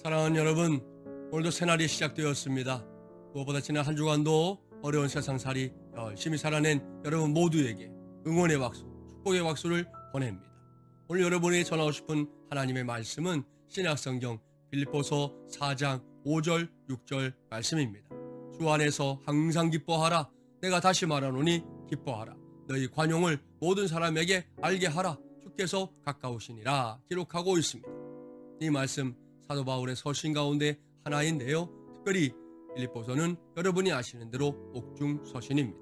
사랑하는 여러분, 오늘도 새날이 시작되었습니다. 무엇보다 지난 한 주간도 어려운 세상살이 열심히 살아낸 여러분 모두에게 응원의 박수, 축복의 박수를 보냅니다. 오늘 여러분이 전하고 싶은 하나님의 말씀은 신약성경 빌립보서 4장 5절, 6절 말씀입니다. 주 안에서 항상 기뻐하라. 내가 다시 말하노니 기뻐하라. 너희 관용을 모든 사람에게 알게 하라. 주께서 가까우시니라 기록하고 있습니다. 이 말씀 사도 바울의 서신 가운데 하나인데요. 특별히 빌립보서는 여러분이 아시는 대로 옥중 서신입니다.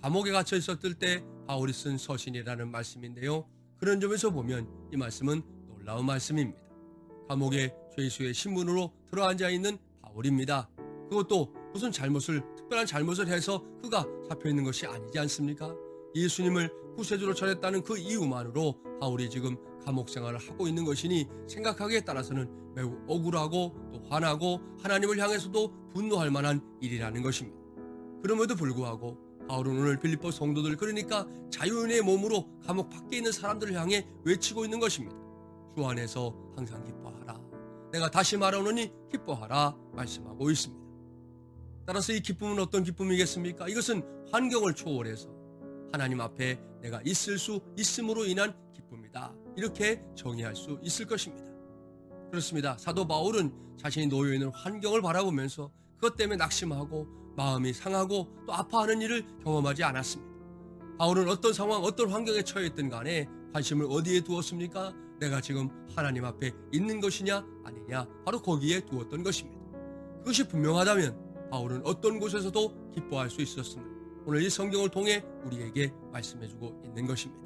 감옥에 갇혀 있었을 때 바울이 쓴 서신이라는 말씀인데요. 그런 점에서 보면 이 말씀은 놀라운 말씀입니다. 감옥에 죄수의 신분으로 들어앉아 있는 바울입니다. 그것도 무슨 잘못을 특별한 잘못을 해서 그가 잡혀 있는 것이 아니지 않습니까? 예수님을 구세주로 전했다는 그 이유만으로 바울이 지금 감옥 생활을 하고 있는 것이니 생각하기에 따라서는 매우 억울하고 또 화나고 하나님을 향해서도 분노할 만한 일이라는 것입니다. 그럼에도 불구하고 바울은 오늘 빌립보 성도들 그러니까 자유인의 몸으로 감옥 밖에 있는 사람들을 향해 외치고 있는 것입니다. 주 안에서 항상 기뻐하라. 내가 다시 말하노니 기뻐하라 말씀하고 있습니다. 따라서 이 기쁨은 어떤 기쁨이겠습니까? 이것은 환경을 초월해서 하나님 앞에 내가 있을 수 있음으로 인한 기쁨이다. 이렇게 정의할 수 있을 것입니다. 그렇습니다. 사도 바울은 자신이 놓여 있는 환경을 바라보면서 그것 때문에 낙심하고 마음이 상하고 또 아파하는 일을 경험하지 않았습니다. 바울은 어떤 상황, 어떤 환경에 처해 있든 간에 관심을 어디에 두었습니까? 내가 지금 하나님 앞에 있는 것이냐 아니냐 바로 거기에 두었던 것입니다. 그것이 분명하다면 바울은 어떤 곳에서도 기뻐할 수 있었음을 오늘 이 성경을 통해 우리에게 말씀해주고 있는 것입니다.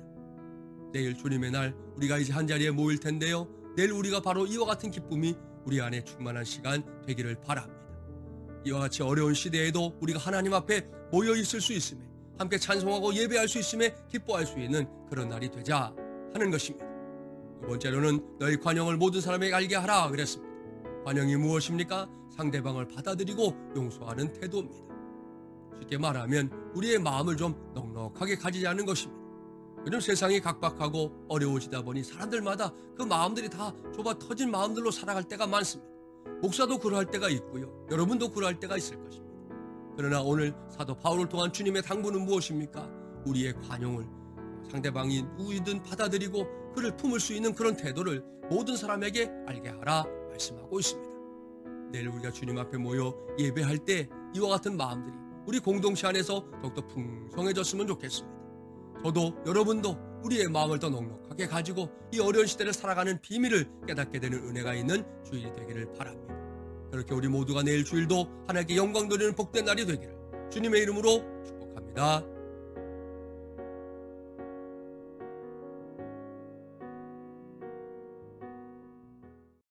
내일 주님의 날 우리가 이제 한 자리에 모일 텐데요. 내일 우리가 바로 이와 같은 기쁨이 우리 안에 충만한 시간 되기를 바랍니다. 이와 같이 어려운 시대에도 우리가 하나님 앞에 모여 있을 수 있음에 함께 찬송하고 예배할 수 있음에 기뻐할 수 있는 그런 날이 되자 하는 것입니다. 두 번째로는 너희 관용을 모든 사람에게 알게 하라 그랬습니다. 관용이 무엇입니까? 상대방을 받아들이고 용서하는 태도입니다. 쉽게 말하면 우리의 마음을 좀 넉넉하게 가지자는 것입니다. 요즘 세상이 각박하고 어려워지다 보니 사람들마다 그 마음들이 다 좁아 터진 마음들로 살아갈 때가 많습니다. 목사도 그러할 때가 있고요. 여러분도 그러할 때가 있을 것입니다. 그러나 오늘 사도 바울을 통한 주님의 당부는 무엇입니까? 우리의 관용을 상대방이 누구이든 받아들이고 그를 품을 수 있는 그런 태도를 모든 사람에게 알게 하라 말씀하고 있습니다. 내일 우리가 주님 앞에 모여 예배할 때 이와 같은 마음들이 우리 공동체 안에서 더욱더 풍성해졌으면 좋겠습니다. 저도 여러분도 우리의 마음을 더 넉넉하게 가지고 이 어려운 시대를 살아가는 비밀을 깨닫게 되는 은혜가 있는 주일이 되기를 바랍니다. 그렇게 우리 모두가 내일 주일도 하나님께 영광 돌리는 복된 날이 되기를 주님의 이름으로 축복합니다.